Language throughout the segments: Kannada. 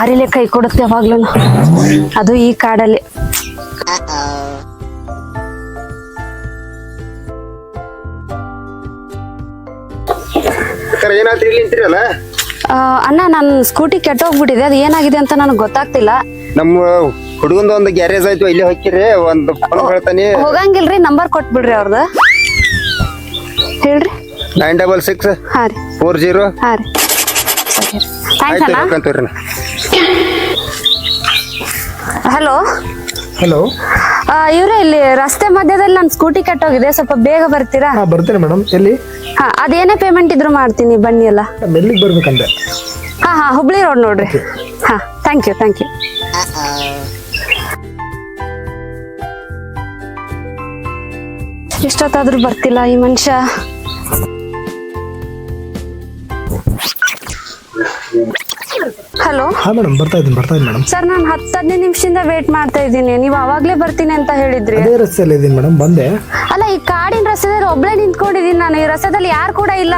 ದಾರಿಲೇ ಕೈ ಕೊಡುತ್ತೆ ಯಾವಾಗ್ಲೂ. ಅದು ಈ ಕಾಡಲ್ಲಿ. ಅಣ್ಣ ನನ್ನ ಸ್ಕೂಟಿ ಕೆಟ್ಟೋಗ್ಬಿಟ್ಟಿದೆ. ಅದು ಏನಾಗಿದೆ ಅಂತ ನನಗೆ ಗೊತ್ತಾಗ್ತಿಲ್ಲ. ನಮ್ಮ ಹುಡುಗಂದ ಒಂದು ಗ್ಯಾರೇಜ್ ಆಯ್ತು ಇಲ್ಲಿ ಹೋಗಿರಿ ಒಂದು ಫೋನ್ ಹೇಳ್ತಾನೆ. ಹೋಗಂಗಿಲ್ರಿ ನಂಬರ್ ಕೊಟ್ಬಿಡ್ರಿ ಅವ್ರದ್ದು ಹೇಳ್ರಿ. ನೈನ್ ಡಬಲ್ ಸಿಕ್ಸ್ ಹಾಂ ರೀ. ಫೋರ್ ಜೀರೋ ಹಾಂ ರೀ. ಸರಿ ಥ್ಯಾಂಕ್ಸ್ ಅಣ್ಣ. ಹಲೋ ಹಲೋ ಇವರೇ ಇಲ್ಲಿ ರಸ್ತೆ ಮಧ್ಯದಲ್ಲಿ ನನ್ನ ಸ್ಕೂಟಿ ಕೆಟ್ಟೋಗಿದೆ ಸ್ವಲ್ಪ ಬೇಗ ಬರ್ತೀರಾ? ಹಾ ಬರ್ತೇನೆ ಮೇಡಮ್. ಎಲ್ಲಿ? ಹಾ ಅದೇನೇ ಪೇಮೆಂಟ್ ಇದ್ರು ಮಾಡ್ತೀನಿ ಬನ್ನಿ ಎಲ್ಲ ಎಲ್ಲಿಗೆ ಬರ್ಬೇಕಂತೆ? ಹಾ ಹಾ ಹುಬ್ಳಿ ರೋಡ್ ನೋಡ್ರಿ. ಹಾ ಥ್ಯಾಂಕ್ ಯು ಥ್ಯಾಂಕ್ ಯು ಎಷ್ಟೊತ್ತಾದ್ರೂ ಬರ್ತಿಲ್ಲ ಈ ಮನುಷ್ಯ. ಹಲೋ? ಹಾ ಮೇಡಮ್ ಬರ್ತಾ ಇದ್ದೀನಿ ಬರ್ತಾ ಇದ್ದೀನಿ ಮೇಡಮ್. ಸರ್ ನಾನು ಹತ್ತು ಹದಿನೈದು ನಿಮಿಷದಿಂದ ವೇಟ್ ಮಾಡ್ತಾ ಇದ್ದೀನಿ. ನೀವು ಅವಾಗ್ಲೇ ಬರ್ತೀನಿ ಅಂತ ಹೇಳಿದ್ರಿ. ಅದೇ ರಸ್ತೆಯಲ್ಲಿ ಇದ್ದೀನಿ ಮೇಡಮ್ ಬಂದೆ. ಅಲ್ಲ ಈ ಕಾಡಿನ ರಸ್ತೆದಲ್ಲಿ ಒಬ್ಳೆ ನಿಂತ್ಕೊಂಡಿದ್ದೀನಿ ನಾನು. ಈ ರಸ್ತೆದಲ್ಲಿ ಯಾರು ಕೂಡ ಇಲ್ಲ.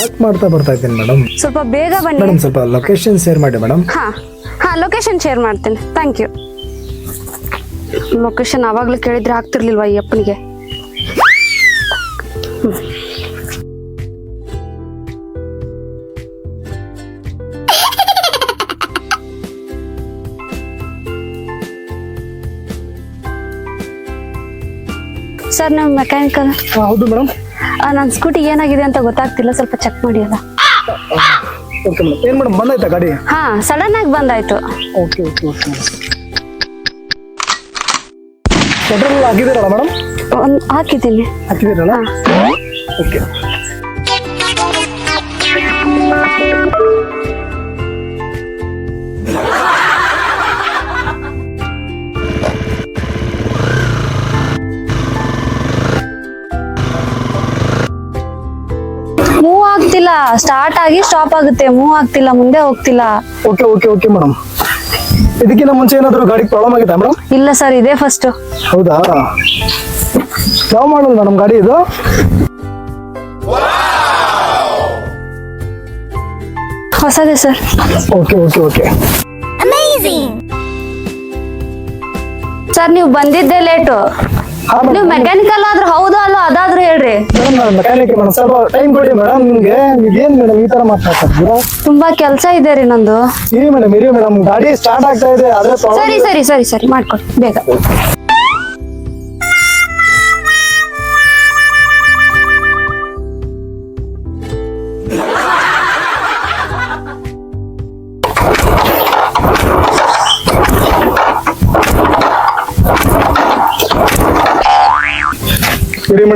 ವಾಕ್ ಮಾಡ್ತಾ ಬರ್ತಾ ಇದ್ದೀನಿ ಮೇಡಮ್. ಸ್ವಲ್ಪ ಬೇಗ ಬನ್ನಿ. ಮೇಡಮ್ ಸ್ವಲ್ಪ ಲೊಕೇಶನ್ ಶೇರ್ ಮಾಡಿ ಮೇಡಮ್. ಹಾ ಹಾ ಲೊಕೇಶನ್ ಶೇರ್ ಮಾಡ್ತೀನಿ. ಥ್ಯಾಂಕ್ ಯು ಲೊಕೇಶನ್ ಅವಾಗ್ಲೂ ಕೇಳಿದ್ರೆ ಆಗ್ತಿರ್ಲಿಲ್ವಾ ಈ ಅಪ್ಪನಿಗೆ? ಸರ್ ನಾವು ಮೆಕ್ಯಾನಿಕಲ್ ಹೌದು ಮೇಡಮ್ ನನ್ನ ಸ್ಕೂಟಿ ಏನಾಗಿದೆ ಅಂತ ಗೊತ್ತಾಗ್ತಿಲ್ಲ ಸ್ವಲ್ಪ ಚೆಕ್ ಮಾಡಿ ಅಲ್ಲ. ಓಕೆ ಮೇಡಮ್ ಏನು ಮೇಡಮ್ ಬಂದಾಯ್ತಾ ಗಾಡಿ? ಹಾ ಸಡನ್ ಆಗಿ ಬಂದಾಯ್ತು. ಓಕೆ ಓಕೆ ಓಕೆ ಪೆಟ್ರೋಲ್ ಹಾಕಿದ್ದೀರಲ್ಲ ಮೇಡಮ್ ಒಂದ್ ಹಾಕಿದ್ದೀನಿ. ಹಾಕಿದ್ದೀರಲ್ಲ? ಓಕೆ ಸ್ಟಾರ್ಟ್ ಆಗಿ ಸ್ಟಾಪ್ ಆಗುತ್ತೆ. ಮೂವ್ ಆಗ್ತಿಲ್ಲ ಮುಂದೆ ಹೋಗ್ತಿಲ್ಲ. ಓಕೆ ಓಕೆ ಓಕೆ ಮೇಡಮ್ ಇದಕ್ಕಿಂತ ಮುಂಚೆ ಏನಾದರೂ ಗಾಡಿ ಪ್ರಾಬ್ಲಮ್ ಆಗಿತ್ತಾ ಮೇಡಮ್ ಇಲ್ಲ ಸರ್ ಇದೇ ಫಸ್ಟ್ ಹೌದಾ? ಯಾವ ಮಾಡಲ್ ಮೇಡಮ್ ಗಾಡಿ ಇದು? ಹೊಸದೇ sir okay okay okay sir ನೀವು ಬಂದಿದ್ದೆ ಲೇಟು ನೀವು ಮೆಕ್ಯಾನಿಕಲ್ ಆದ್ರೆ ಹೌದು ಅಲ್ಲ ಅದಾದ್ರೂ ಹೇಳ್ರಿ. ಮೇಡಮ್ ನಾನು ಮೆಕ್ಯಾನಿಕ್ ಮೇಡಮ್ ಸ್ವಲ್ಪ ಟೈಮ್ ಕೊಡಿ ಮೇಡಮ್ ನಿಮ್ಗೆ. ಇದೇನು ಮೇಡಮ್ ಈ ತರ ಮಾತಾಡ್ತಿದ್ದೀರಾ? ತುಂಬಾ ಕೆಲಸ ಇದೆ ರೀ ನಂದು. ಇರಿ ಮೇಡಮ್ ಇರಿ ಮೇಡಮ್ ಗಾಡಿ ಸ್ಟಾರ್ಟ್ ಆಗ್ತಾ ಇದೆ ಆದ್ರೆ ಸರಿ ಸರಿ ಸರಿ ಸರಿ. ಮಾಡ್ಕೊಡಿ ಬೇಗ.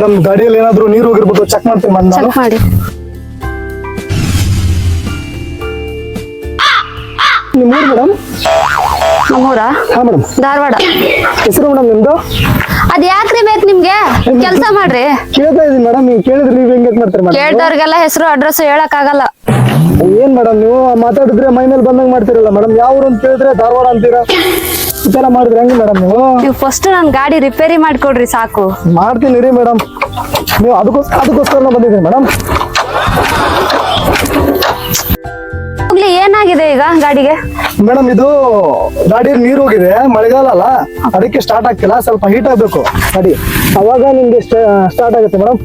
ಮೇಡಮ್ ಗಾಡಿಯಲ್ಲಿ ಏನಾದ್ರು ನೀರು ಹೋಗಿರ್ಬೋದು ಚೆಕ್ ಮಾಡ್ತೀನಿ ಮೇಡಮ್ ನಾನು. ಚೆಕ್ ಮಾಡಿ. ನಿಮ್ಮ ಊರು ಮೇಡಮ್ ನಮ್ಮೂರ ಹಾ ಮೇಡಮ್ ಧಾರವಾಡ. ಹೆಸರು ಮೇಡಮ್ ನಿಮ್ದು? ಅದ್ ಯಾಕ್ರಿ ಬೇಕು ನಿಮ್ಗೆ? ಕೆಲಸ ಮಾಡ್ರಿ. ಕೇಳ್ತಾ ಇದೀನಿ ಮೇಡಮ್ ನೀವು ಕೇಳಿದ್ರೆ ನೀವು ಹೆಂಗ್ ಮಾಡ್ತೀರಿ ಮೇಡಮ್ ಕೇಳ್ದವ್ರಿಗೆಲ್ಲ ಹೆಸರು ಅಡ್ರೆಸ್ ಹೇಳಕ್ ಆಗಲ್ಲ ಏನ್ ಮೇಡಮ್ ನೀವು? ಮಾತಾಡಿದ್ರೆ ಮೈ ಮೇಲೆ ಬಂದಂಗ್ ಮಾಡ್ತಿರಲ್ಲ ಮೇಡಮ್ ಯಾವ ಊರು ಅಂತ ಕೇಳಿದ್ರೆ ಧಾರವಾಡ ಅಂತೀರಾ? ಈ ತರ ಮಾಡಿದ್ರೆ ಹೆಂಗೆ ಮೇಡಮ್ ನೀವು? ನೀವು ಫಸ್ಟ್ ನನ್ ಗಾಡಿ ರಿಪೇರಿ ಮಾಡ್ಕೊಡ್ರಿ ಸಾಕು. ಮಾಡ್ತೀನಿ ರೀ ಮೇಡಮ್ ನೀವು ಅದಕ್ಕೋಸ್ಕರ ಅದಕ್ಕೋಸ್ಕರ ಬಂದಿದ್ದೀನಿ ಮೇಡಮ್ ಹೋಗ್ಲಿ ಏನಾಗಿದೆ ಈಗ ಗಾಡಿಗೆ? ಮೇಡಮ್ ಇದು ಗಾಡಿ ನೀರು ಹೋಗಿದೆ ಮಳೆಗಾಲ ಅಲ್ಲ. ಅದಕ್ಕೆ ಸ್ಟಾರ್ಟ್ ಆಗ್ತಿಲ್ಲ. ಸ್ವಲ್ಪ ಹೀಟ್ ಆಗ್ಬೇಕು. ಗಾಡಿ ಅವಾಗ ನಿಮ್ಗೆ ಸ್ಟಾರ್ಟ್ ಆಗುತ್ತೆ ಮೇಡಮ್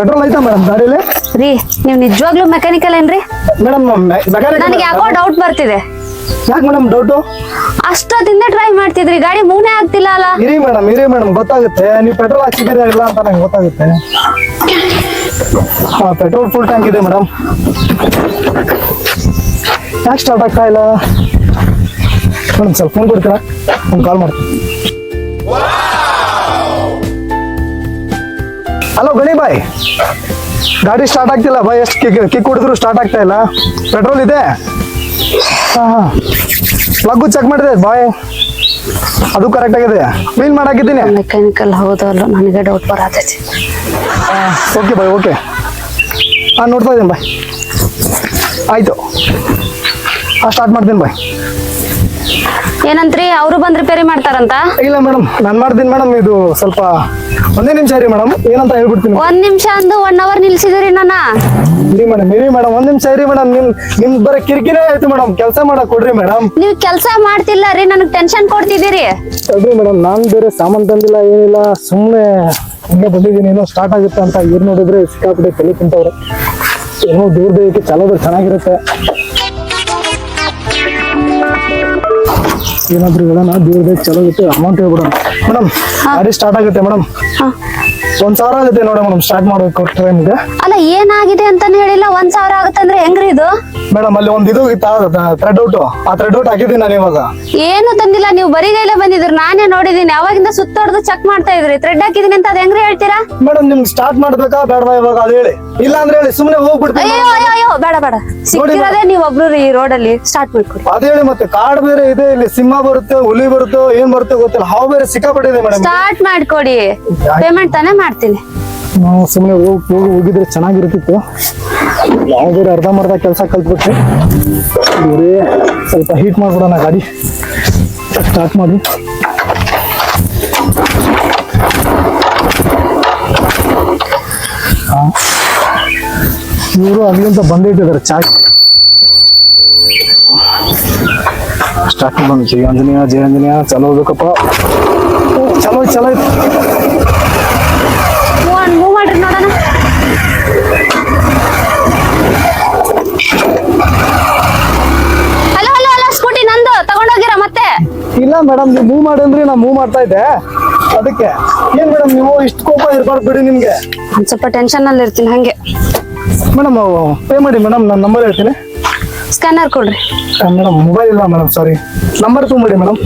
ಪೆಟ್ರೋಲ್ ಐತಾ ಮೇಡಮ್ ಗಾಡಿಲಿ? ರೀ ನೀವು ನಿಜವಾಗ್ಲೂ ಮೆಕ್ಯಾನಿಕಲ್ ಏನ್ರಿ? ಮೇಡಮ್ ನನಗೆ ಯಾಕೋ ಡೌಟ್ ಬರ್ತಿದೆ. ಯಾಕೆ ಮೇಡಮ್ ಡೌಟು ಅಷ್ಟೊತ್ತಿಂದ ಟ್ರೈ ಮಾಡ್ತಿದ್ರಿ ಗಾಡಿ ಮೂನೇ ಆಗ್ತಿಲ್ಲ ಅಲ್ಲ? ಇರಿ ಮೇಡಮ್ ಇರಿ ಮೇಡಮ್ ಗೊತ್ತಾಗುತ್ತೆ. ನೀವು ಪೆಟ್ರೋಲ್ ಹಾಕಿದ್ದೀರಾ ಇಲ್ಲ ಅಂತ ನಂಗೆ ಗೊತ್ತಾಗುತ್ತೆ. ಹಾ ಪೆಟ್ರೋಲ್ ಫುಲ್ ಟ್ಯಾಂಕ್ ಇದೆ ಮೇಡಮ್ ಯಾಕೆ ಸ್ಟಾರ್ಟ್ ಆಗ್ತಾ ಇಲ್ಲ? ಮೇಡಮ್ ಸ್ವಲ್ಪ ಫೋನ್ ಕೊಡ್ತೀರಾ? ಒಂದು ಕಾಲ್ ಮಾಡ್ತೀನಿ. ಹಲೋ ಗಣಿ ಬಾಯ್. ಗಾಡಿ ಸ್ಟಾರ್ಟ್ ಆಗ್ತಿಲ್ಲ ಬಾಯ್. ಎಷ್ಟು ಕಿಕ್ ಕಿಕ್ ಹೊಡಿದ್ರು ಸ್ಟಾರ್ಟ್ ಆಗ್ತಾ ಇಲ್ಲ. ಪೆಟ್ರೋಲ್ ಇದೆ? ಹಾಂ ಹಾಂ. ಪ್ಲಗ್ಗು ಚೆಕ್ ಮಾಡಿದೆ ಬಾಯ್. ಅದು ಕರೆಕ್ಟ್ ಆಗಿದೆ. ಕ್ಲೀನ್ ಮಾಡಾಕಿದ್ದೀನಿ. ಮೆಕ್ಯಾನಿಕಲ್ ಹೌದು ಅಲ್ಲ ನನಗೆ ಡೌಟ್ ಬರತೈತಿ. ಓಕೆ ಬಾಯ್ ಓಕೆ ಹಾಂ ನೋಡ್ತಾ ಇದ್ದೀನಿ ಬಾಯ್. ಆಯಿತು. ಹಾಂ ಸ್ಟಾರ್ಟ್ ಮಾಡ್ತೀನಿ ಬಾಯ್. ಏನಂತ್ರಿ? ಅವರು ಬಂದು ರಿಪೇರಿ ಮಾಡ್ತಾರಂತ? ಇಲ್ಲ ಮೇಡಮ್ ನಾನು ಮಾಡ್ತೀನಿ ಮೇಡಮ್ ಇದು ಸ್ವಲ್ಪ ಒಂದೇ ನಿಮಿಷ ರೀ ಮೇಡಮ್ ಏನಂತ ಹೇಳ್ಬಿಡ್ತೀನಿ. ಒಂದ್ ನಿಮಿಷ ಅಂದು ಒನ್ ಅವರ್ ನಿಲ್ಸಿದ್ರಿ ನನ್ನ ಇರಿ ಮೇಡಮ್ ಇರಿ ಮೇಡಮ್ ಒಂದ್ ನಿಮಿಷ ಇರಿ ಮೇಡಮ್ ನಿಮ್ ನಿಮ್ ಬರ ಕಿರಿಕಿರೇ ಆಯ್ತು ಮೇಡಮ್ ಕೆಲಸ ಮಾಡಕ್ ಕೊಡ್ರಿ ಮೇಡಮ್ ನೀವ್ ಕೆಲಸ ಮಾಡ್ತಿಲ್ಲ ರೀ ನನಗ್ ಟೆನ್ಷನ್ ಕೊಡ್ತಿದ್ದೀರಿ. ಅದೇ ಮೇಡಮ್ ನಾನ್ ಬೇರೆ ಸಾಮಾನ್ ತಂದಿಲ್ಲ ಏನಿಲ್ಲ. ಸುಮ್ಮನೆ ಹಂಗೆ ಬಂದಿದ್ದೀನಿ. ಏನೋ ಸ್ಟಾರ್ಟ್ ಆಗುತ್ತೆ ಅಂತ ಇವ್ರು ನೋಡಿದ್ರೆ ಸಿಕ್ಕಾಪಟ್ಟೆ ತಲೆ ತಿಂತವ್ರೆ ಏನೋ ದೂರ ದೇಹಕ್ಕೆ ಚಲೋದ್ರೆ ಚೆನ್ನಾಗಿರುತ್ತೆ. ಏನಾದ್ರೂ ಹೇಳೋಣ? ದೂರ ದಯಕ್ಕೆ ಚಲೋ ಇತ್ತು ಅಮೌಂಟ್ ಹೇಳ್ಬಿಡೋಣ. ಮೇಡಮ್ ಗಾಡಿ ಸ್ಟಾರ್ಟ್ ಆಗುತ್ತೆ ಮೇಡಮ್ ಹಾ. ಒಂದ್ ಸಾವಿರ ಆಗುತ್ತೆ ನೋಡಿ ಮೇಡಮ್ ಸ್ಟಾರ್ಟ್ ಮಾಡ್ಬೇಕು ಟ್ರೈನ್ಗೆ ಅಲ್ಲ ಏನಾಗಿದೆ ಅಂತಾನೆ ಹೇಳಿಲ್ಲ ಒಂದ್ ಸಾವಿರ ಆಗುತ್ತಂದ್ರೆ ಹೆಂಗ್ರಿ ಇದು? ಮೇಡಮ್ ಅಲ್ಲಿ ಒಂದ್ ಇದು ಥ್ರೆಡ್ ಔಟ್ ಆ ಥ್ರೆಡ್ ಔಟ್ ಹಾಕಿದ್ದೀನಿ ನಾನು ಇವಾಗ. ಏನು ತಂದಿಲ್ಲ ನೀವು ಬರಿಗೈಲೇ ಬಂದಿದ್ರು ನಾನೇ ನೋಡಿದೀನಿ ಅವಾಗಿಂದ ಸುತ್ತೊಡ್ದು ಚೆಕ್ ಮಾಡ್ತಾ ಇದ್ರಿ. ಥ್ರೆಡ್ ಹಾಕಿದೀನಿ ಅಂತ ಅದ್ ಹೆಂಗ್ರಿ ಹೇಳ್ತೀರಾ? ಮೇಡಮ್ ನಿಮ್ಗೆ ಸ್ಟಾರ್ಟ್ ಮಾಡ್ಬೇಕಾ ಬೇಡವಾ ಇವಾಗ ಅದು ಹೇಳಿ. ಇಲ್ಲ ಅಂದ್ರೆ ಹೇಳಿ ಸುಮ್ನೆ ಹೋಗ್ಬಿಡ್ತೀನಿ ಅಯ್ಯೋ ಅಯ್ಯೋ ಅಯ್ಯೋ ಬೇಡ ಬೇಡ. ಸಿಕ್ಕಿರೋದೇ ನೀವ್ ಒಬ್ರು ಈ ರೋಡ್ ಅಲ್ಲಿ ಸ್ಟಾರ್ಟ್ ಮಾಡ್ಕೊಡಿ. ಅದ್ ಹೇಳಿ ಮತ್ತೆ ಕಾಡ್ ಬೇರೆ ಇದೆ ಇಲ್ಲಿ ಸಿಂಹ ಬರುತ್ತೆ ಹುಲಿ ಬರುತ್ತೆ ಏನ್ ಬರುತ್ತೆ ಗೊತ್ತಿಲ್ಲ. ಹಾವು ಬೇರೆ ಸಿಕ್ಕಾಪಟ್ಟಿದೆ ಮೇಡಮ್. ಸ್ಟಾರ್ಟ್ ಮಾಡ್ಕೊಡಿ. ಪೇಮೆಂಟ್ ತಾನೇ ಮಾಡ್ತೀನಿ. ಸುಮ್ಮನೆ ಹೋಗಿ ಹೋಗಿ ಹೋಗಿದ್ರೆ ಚೆನ್ನಾಗಿರ್ತಿತ್ತು. ನಾವು ಬೇರೆ ಅರ್ಧಂಬರ್ಧ ಕೆಲಸ ಕಲ್ತ್ಬಿಟ್ಟು ಬೇರೆ ಸ್ವಲ್ಪ ಹೀಟ್ ಮಾಡ್ಬಿಡೋಣ ಗಾಡಿ. ಸ್ಟಾರ್ಟ್ ಮಾಡಿ. ಇವರು ಅಲ್ಲಿಂದ ಬಂದಿಟ್ಟಿದ್ದಾರೆ ಚಾಯ್. ಸ್ಟಾರ್ಟ್ ಬಂದು ಜಯ ಆಂಜನೇಯ ಜಯ ಆಂಜನೇಯ, ಚಲೋ ಹೋಗ್ಬೇಕಪ್ಪ. ಚಲೋ ಚಲೋ ಐತಿ ಮೂವ್ ಮೂವ್ ಮಾಡ್ರಿ ನೋಡೋಣ ಹಲೋ ಹಲೋ ಹಲೋ ಸ್ಕೂಟಿ ನಂದು ತಗೊಂಡೋಗಿರ ಮತ್ತೆ ಇಲ್ಲ ಮೇಡಮ್ ನೀವು ಮೂವ್ ಮಾಡಂದ್ರಿ ನಾ ಮೂವ್ ಮಾಡ್ತಾ ಇದ್ದೆ. ಅದಕ್ಕೆ. ಏನ್ ಮೇಡಮ್ ನೀವು? ಇಷ್ಟು ಕೋಪ ಇರ್ಬಾರ್ದು ಬಿಡಿ ನಿಮ್ಗೆ. ಒಂದ್ ಸ್ವಲ್ಪ ಟೆನ್ಷನ್ ಅಲ್ಲಿ ಇರ್ತೀನಿ ಹಂಗೆ. ಮೇಡಮ್ ಪೇ ಮಾಡಿ ಮೇಡಮ್ ನಾನು ನಂಬರ್ ಹೇಳ್ತೀನಿ. ಸ್ಕ್ಯಾನರ್ ಕೊಡ್ರಿ. ಮೇಡಮ್ ಮೊಬೈಲ್ ಇಲ್ಲ ಮೇಡಮ್ ಸಾರಿ ನಂಬರ್ ತೊಗೊಂಬಿಡಿ ಮೇಡಮ್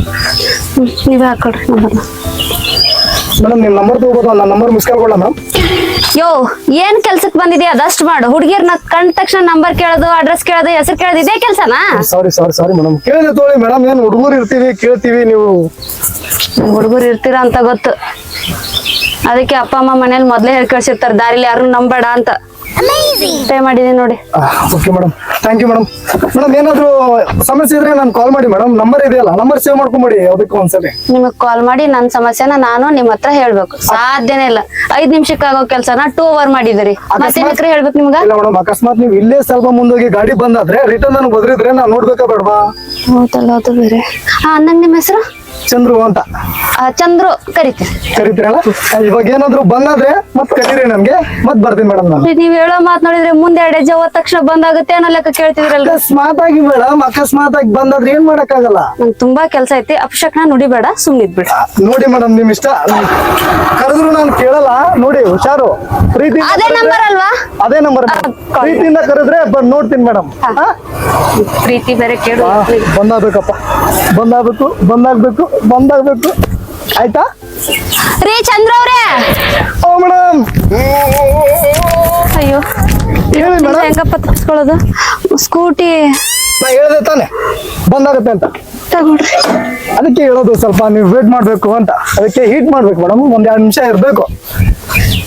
ನೀವೇ ಹಾಕೊಡ್ರಿ ನಂಬರ್ನ ಮೇಡಮ್ ನಿಮ್ ನಂಬರ್ ತಗೋಬೋದು ನನ್ನ ನಂಬರ್ ಮಿಸ್ ಕಾಲ್ ಕೊಡ ಮ್ಯಾಮ್ ಯೋ ಏನ್ ಕೆಲ್ಸಕ್ ಬಂದಿದ್ಯಾ? ಅದಷ್ಟು ಮಾಡು. ಹುಡುಗಿಯರ್ನ ಕಂಡ ತಕ್ಷಣ ನಂಬರ್ ಕೇಳೋದು ಅಡ್ರೆಸ್ ಕೇಳೋದು ಹೆಸರು ಕೇಳೋದು ಇದೇ ಕೆಲ್ಸನಾ? Sorry sorry sorry madam. ಕೇಳಿದೆ ತೋಳಿ ಮೇಡಮ್ ಏನು ಹುಡುಗರು ಇರ್ತೀವಿ ಕೇಳ್ತೀವಿ ನೀವು? ಹುಡುಗರು ಇರ್ತೀರಾ ಅಂತ ಗೊತ್ತು. ಅದಕ್ಕೆ ಅಪ್ಪ ಅಮ್ಮ ಮನೇಲಿ ಮೊದ್ಲೇ ಹೇಳಿ ಕಳ್ಸಿರ್ತಾರೆ ದಾರಿಲಿ ಯಾರು ನಂಬೇಡ ಅಂತ. ಪೇ ಮಾಡಿದೀನಿ ನೋಡಿ. Okay madam thank you madam madam ಏನಾದರೂ ಸಮಸ್ಯೆ ಇದ್ರೆ ನಾನು ಕಾಲ್ ಮಾಡಿ ಮೇಡಮ್ ನಂಬರ್ ಇದೆಯಲ್ಲ ನಂಬರ್ ಸೇವ್ ಮಾಡ್ಕೊಂಬಿಡಿ ಅದಕ್ಕೆ ಒಂದ್ಸಲಿ. ನಿಮಗ್ ಕಾಲ್ ಮಾಡಿ ನನ್ನ ಸಮಸ್ಯೆನ ನಾನು ನಿಮ್ ಹತ್ರ ಹೇಳ್ಬೇಕು. ಸಾಧ್ಯನೇ ಇಲ್ಲ. ಐದ್ ನಿಮಿಷಕ್ಕೆ ಆಗೋ ಕೆಲ್ಸನ ಟೂ ಅವರ್ ಮಾಡಿದಿರಿ ಮತ್ತೆ ಹೇಳ್ಬೇಕು ನಿಮ್ಗ? ಇಲ್ಲ ಮೇಡಮ್ ಅಕಸ್ಮಾತ್ ನೀವು ಇಲ್ಲೇ ಸ್ವಲ್ಪ ಮುಂದೋಗಿ ಗಾಡಿ ಬಂದಾದ್ರೆ ರಿಟರ್ನ್ ನಾನು ಬದ್ರಿದ್ರೆ ನಾನು ನೋಡ್ಬೇಕಾ ಬೇಡವಾ? ಹೌದಲ್ಲ ಅದು ಬೇರೆ. ಹಾ ಅಂದಂಗ ನಿಮ್ಮ ಹೆಸರು? ಚಂದ್ರು ಅಂತ. ಚಂದ್ರು ಕರಿತೀನಿ. ಕರಿತೀರಲ್ಲ? ಇವಾಗ ಏನಾದ್ರು ಬಂದಾದ್ರೆ ಮತ್ ಕರೀರಿ ನಮ್ಗೆ. ಮತ್ ಬರ್ತೀನಿ ಮೇಡಮ್ ನಾನು. ನೀವ್ ಹೇಳೋ ಮಾತ್ ನೋಡಿದ್ರೆ ಮುಂದೆ ಎರಡು ಹೆಜ್ಜೆ ಹೋದ ತಕ್ಷಣ ಬಂದಾಗುತ್ತೆ ಅನ್ನೋ ಲೆಕ್ಕ ಕೇಳ್ತಿದ್ರಲ್ಲ ಅಕಸ್ಮಾತ್ ಆಗಿ ಮೇಡಮ್ ಅಕಸ್ಮಾತ್ ಆಗಿ ಬಂದಾದ್ರೆ ಏನ್ ಮಾಡಕ್ಕಾಗಲ್ಲ. ನಂಗೆ ತುಂಬಾ ಕೆಲ್ಸ ಐತಿ. ಅಪಶಕ್ನ ನುಡಿಬೇಡ ಸುಮ್ನಿದ್ ಬಿಡ. ನೋಡಿ ಮೇಡಮ್ ನಿಮ್ ಇಷ್ಟ. ಕರೆದ್ರು ನಾನು ಕೇಳಲ್ಲ. ನೋಡಿ ಹುಷಾರು. ಪ್ರೀತಿ ಅದೇ ನಂಬರ್ ಅಲ್ವಾ? ಅದೇ ನಂಬರ್ ಪ್ರೀತಿಯಿಂದ ಕರೆದ್ರೆ ಬಂದ್ ನೋಡ್ತೀನಿ ಮೇಡಮ್. ಪ್ರೀತಿ ಬೇರೆ ಕೇಳು. ಬಂದಾಗ್ಬೇಕಪ್ಪ. ಬಂದಾಗ್ಬೇಕು ಬಂದಾಗ್ಬೇಕು. ಬಂದಾಗ್ಬೇಕು. ಆಯ್ತಾ? ರೇ ಚಂದ್ರ ಅವ್ರೆ. ಓ ಮೇಡಮ್. ಅಯ್ಯೋ. ಹೇಳಿ ಮೇಡಮ್. ಹೆಂಗಪ್ಪ ತಪ್ಪಿಸ್ಕೊಳ್ಳೋದು ಸ್ಕೂಟಿ. ನಾ ಹೇಳ್ದೆ ತಾನೆ ಬಂದಾಗತ್ತೆ ಅಂತ. ತಗೊಳ್ರಿ. ಅದಕ್ಕೆ ಹೇಳೋದು ಸ್ವಲ್ಪ ನೀವು ವೇಟ್ ಮಾಡಬೇಕು ಅಂತ. ಅದಕ್ಕೆ ಹೀಟ್ ಮಾಡ್ಬೇಕು ಮೇಡಮ್. ಒಂದ್ ಎರಡು ನಿಮಿಷ ಇರ್ಬೇಕು.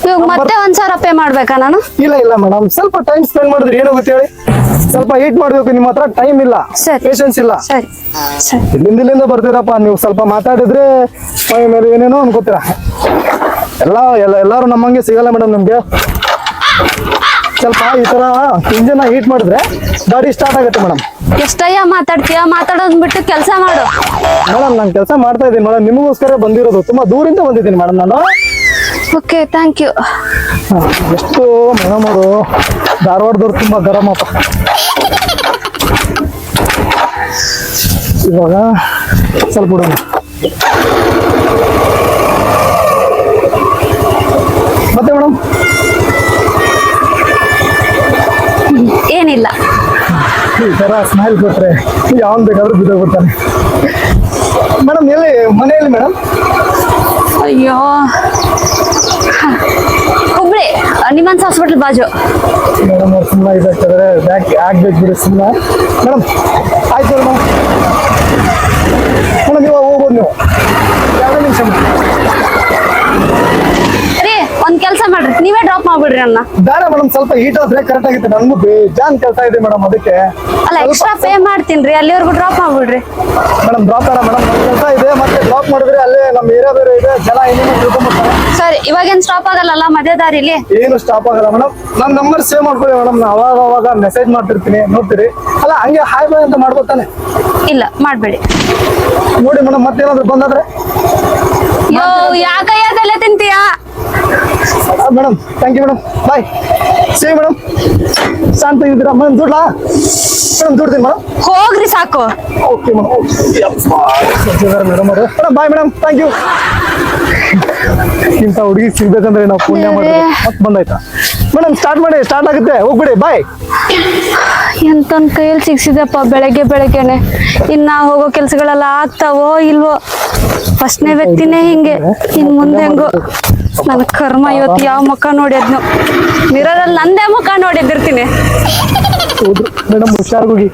ಇವಾಗ ಮತ್ತೆ ಒಂದ್ ಸಾವಿರ ಪೇ ಮಾಡ್ಬೇಕಾ ನಾನು? ಇಲ್ಲ ಇಲ್ಲ ಮೇಡಮ್ ಸ್ವಲ್ಪ ಟೈಮ್ ಸ್ಪೆಂಡ್ ಮಾಡಿದ್ರೆ ಏನಾಗುತ್ತೆ ಹೇಳಿ? ಸ್ವಲ್ಪ ಹೀಟ್ ಮಾಡ್ಬೇಕು. ನಿಮ್ಮ ಹತ್ರ ಟೈಮ್ ಇಲ್ಲ. ಸರಿ. ಪೇಷನ್ಸ್ ಇಲ್ಲ. ಸರಿ. ಸರಿ. ಇಲ್ಲಿಂದ ಇಲ್ಲಿಂದ ಬರ್ತೀರಪ್ಪ. ನೀವು ಸ್ವಲ್ಪ ಮಾತಾಡಿದ್ರೆ ಮೈ ಮೇಲೆ ಏನೇನೋ ಅನ್ಕೋತೀರ ಎಲ್ಲ ಎಲ್ಲ ಎಲ್ಲರೂ ನಮ್ಮಂಗೆ ಸಿಗಲ್ಲ ಮೇಡಮ್ ನಿಮ್ಗೆ. ಸ್ವಲ್ಪ ಈ ತರ ಇಂಜಿನ್ ಹೀಟ್ ಮಾಡಿದ್ರೆ ಗಾಡಿ ಸ್ಟಾರ್ಟ್ ಆಗುತ್ತೆ ಮೇಡಮ್ ಎಷ್ಟಯ್ಯ ಮಾತಾಡ್ತೀಯ? ಮಾತಾಡೋದ್ ಬಿಟ್ಟು ಕೆಲಸ ಮಾಡು. ಮೇಡಮ್ ನಾನು ಕೆಲಸ ಮಾಡ್ತಾ ಇದ್ದೀನಿ. ಮೇಡಮ್ ನಿಮಗೋಸ್ಕರ ಬಂದಿರೋದು. ತುಂಬಾ ದೂರಿಂದ ಬಂದಿದ್ದೀನಿ ಮೇಡಮ್ ನಾನು. ಓಕೆ ಥ್ಯಾಂಕ್ ಯು ಎಷ್ಟು ಮೇಡಮ್ ಅವರು ಧಾರವಾಡದವ್ರು ತುಂಬ ಗರಮಪ್ಪ ಇವಾಗ ಸ್ವಲ್ಪ ಬಿಡೋಣ. ಮತ್ತೆ ಮೇಡಮ್? ಏನಿಲ್ಲ. ಈ ಥರ ಸ್ಮೈಲ್ ಕೊಟ್ರೆ ಯಾವನ್ ಬೇಕಾದ್ರೂ ಬಿದ್ದೋಗ್ಬಿಡ್ತಾನೆ ಮೇಡಮ್ ಎಲ್ಲಿ ಮನೆಯಲ್ಲಿ ಮೇಡಮ್? ಅಯ್ಯೋ. ಹುಬ್ಳಿ ನಿಮ್ಮನ್ಸ್ ಹಾಸ್ಪಿಟಲ್ ಬಾಜು. ಮೇಡಮ್ ಅವ್ರು ಸುಮ್ಮನೆ ಬ್ಯಾಕ್ ಆಗ್ಬೇಕು ಬಿಡಿ ಸುಮ್ಮನೆ ಮೇಡಮ್ ಆಯ್ತು ಮೇಡಮ್. ಮೇಡಮ್ ಇವಾಗ ಹೋಗ್ಬೋದು ನೀವು. ಎರಡು ನಿಮಿಷ ರೀ ಒಂದ್ ಕೆಲಸ ಮಾಡ್ರಿ. ನೀವೇ ಡ್ರಾಪ್ ಮಾಡ್ಬಿಡ್ರಿ ಅಣ್ಣ. ಬೇಡ ಮೇಡಮ್ ಸ್ವಲ್ಪ ಹೀಟ್ ಆದ್ರೆ ಕರೆಕ್ಟ್ ಆಗುತ್ತೆ ನನ್ಗೂ ಬೇಜಾನ್ ಕೆಲಸ ಇದೆ ಮೇಡಮ್ ಅದಕ್ಕೆ. ಅಲ್ಲ ಎಕ್ಸ್ಟ್ರಾ ಪೇ ಮಾಡ್ತೀನಿ ಅಲ್ಲಿವರೆಗೂ ಡ್ರಾಪ್ ಮಾಡ್ಬಿಡ್ರಿ. ಮೇಡಮ್ ಡ್ರಾಪ್ ಬೇಡ ಮೇಡಮ್. ಕೆಲಸ ಇದೆ ಮತ್ತೆ ಡ್ರಾಪ್ ಮಾಡಿದ್ರೆ ಅಲ್ಲೇ ನಮ್ಮ ಏರಿಯಾ ಬೇರೆ ಇದೆ ಜನ ಏನೇನು ತಿಳ್ಕೊಂಡ್ಬಿಡ್ತಾರೆ. ಸರಿ ಇವಾಗೇನ್ ಸ್ಟಾಪ್ ಆಗಲ್ಲ ಮಧ್ಯ ದಾರಿಲಿ ಏನು ಸ್ಟಾಪ್ ಆಗಲ್ಲ ಮೇಡಮ್ ನನ್ನ ನಂಬರ್ ಸೇವ್ ಮಾಡ್ಕೊಳ್ಳಿ ಮೇಡಮ್ ನಾ ಅವಾಗ ಅವಾಗ ಮೆಸೇಜ್ ಮಾಡ್ತಿರ್ತೀನಿ ನೋಡ್ತೀರಿ. ಅಲ್ಲ ಹಂಗೆ ಹಾಯ್ ಬಾಯ್ ಅಂತ ಮಾಡ್ಬೋತಾನೆ ಇಲ್ಲ ಮಾಡ್ಬೇಡಿ. ನೋಡಿ ಮೇಡಮ್ ಮತ್ತೇನಾದ್ರು ಬಂದಾದ್ರೆ? ಯೋ ಯಾಕಯ್ಯದೆಲ್ಲ ತಿಂತೀಯಾ? Madam thank you madam bye save madam ಶಾಂತ ಇದ್ದೀರಾ? ಮೇಡಮ್ ದುಡ್ಲಾ? ಮೇಡಮ್ ದುಡ್ತೀನಿ ಮೇಡಮ್ ಹೋಗ್ರಿ ಸಾಕು. Okay madam madam madam bye madam thank you ಇಂಥ ಹುಡುಗಿ ಸಿಗ್ಬೇಕಂದ್ರೆ ನಾವು ಪುಣ್ಯ ಮಾಡಿದ್ರೆ. ಮತ್ತೆ ಬಂದಾಯ್ತಾ? ಮೇಡಮ್ ಸ್ಟಾರ್ಟ್ ಮಾಡಿ ಸ್ಟಾರ್ಟ್ ಆಗುತ್ತೆ. ಹೋಗ್ಬಿಡಿ ಬಾಯ್ ಎಂತನ್ ಕೈಯಲ್ಲಿ ಸಿಗ್ಸಿದಪ್ಪ ಬೆಳಗ್ಗೆ ಬೆಳಗ್ಗೆನೆ. ಇನ್ನ ಹೋಗೋ ಕೆಲ್ಸಗಳೆಲ್ಲ ಆಗ್ತಾವೋ ಇಲ್ವೋ? ಫಸ್ಟ್ನೇ ವ್ಯಕ್ತಿನೇ ಹಿಂಗೆ. ಇನ್ ಮುಂದೆ ಹೆಂಗೋ? ನನ್ನ ಕರ್ಮ ಇವತ್ತು ಯಾವ ಮುಖ ನೋಡಿದ್ನು. ಮಿರರಲ್ಲಿ ನಂದೇ ಮುಖ ನೋಡಿದ್ದಿರ್ತೀನಿ. ಮೇಡಮ್ ಹುಷಾರ್ಗೋಗಿ